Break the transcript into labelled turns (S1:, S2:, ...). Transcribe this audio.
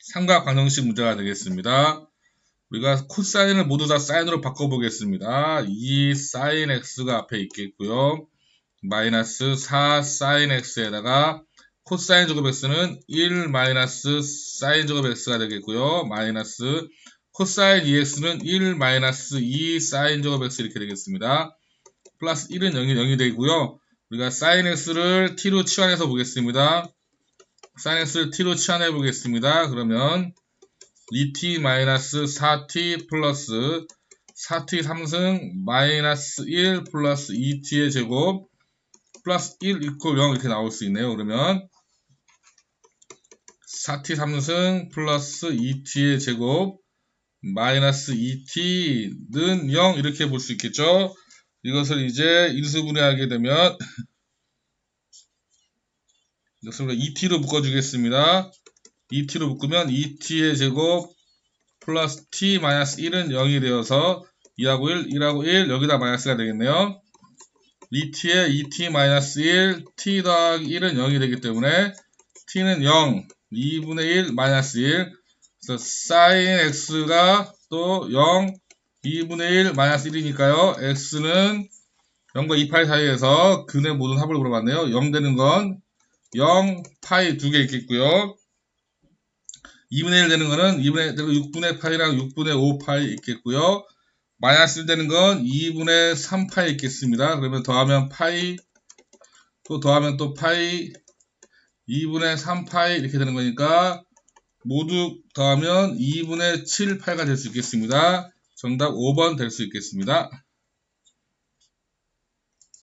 S1: 삼각 방정식 문제가 되겠습니다. 우리가 코사인을 모두 다 사인으로 바꿔보겠습니다. 2 사인 x가 앞에 있겠고요. 마이너스 4 사인 x에다가 코사인 제곱 x는 1 마이너스 사인 제곱 x가 되겠고요. 마이너스 코사인 2x는 1 마이너스 2 사인 제곱 x 이렇게 되겠습니다. 플러스 1은 0이 0이 되고요. 우리가 사인 x를 t로 치환해서 보겠습니다. 사인 x를 t로 치환해 보겠습니다. 그러면 2t 마이너스 4t 플러스 4t 3승 마이너스 1 플러스 2t의 제곱 플러스 1 이퀄 0 이렇게 나올 수 있네요. 그러면 4t 3승 플러스 2t의 제곱 마이너스 2t는 0 이렇게 볼 수 있겠죠. 이것을 이제 인수분해하게 되면 이것을 2t로 묶어주겠습니다. 2t로 묶으면 2t의 제곱 플러스 t 마이너스 1은 0이 되어서 2하고 1, 1하고 1 여기다 마이너스가 되겠네요. 2t에 2t 마이너스 1, t 더하기 1은 0이 되기 때문에 t는 0, 2분의 1 마이너스 1 그래서 sin x가 또 0, 2분의 1 마이너스 1이니까요. x는 0과 2파이 사이에서 근의 모든 합을 물어봤네요. 0 되는 건 0, 파이 두 개 있겠고요. 2분의 1 되는 거는 2분의 6분의 파이랑 6분의 5 파이 있겠고요. 마이너스 1 되는 건 2분의 3 파이 있겠습니다. 그러면 더하면 파이 또 더하면 또 파이 2분의 3 파이 이렇게 되는 거니까 모두 더하면 2분의 7 파이가 될 수 있겠습니다. 정답 5번 될 수 있겠습니다.